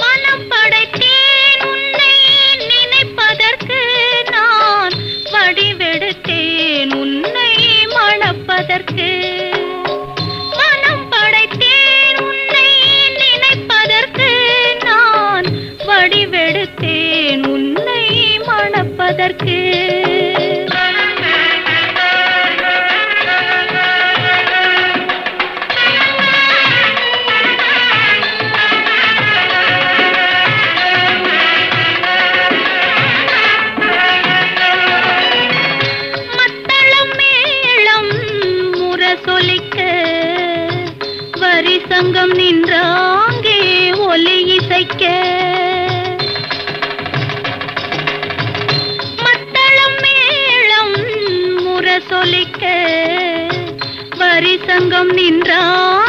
மனம் படைத்தேன் உன்னை நினைப்பதற்கு நான் வடிவெடுத்தேன் உன்னை மணப்பதற்கு. மனம் படைத்தேன் உன்னை நினைப்பதற்கு நான் வடிவெடுத்தேன் உன்னை மணப்பதற்கு. சொலிக்க. வரி சங்கம் நின்றாங்கே ஒலி இசைக்க. மத்தளம் மேளம் முரசொலிக்க வரி சங்கம் நின்றாங்கே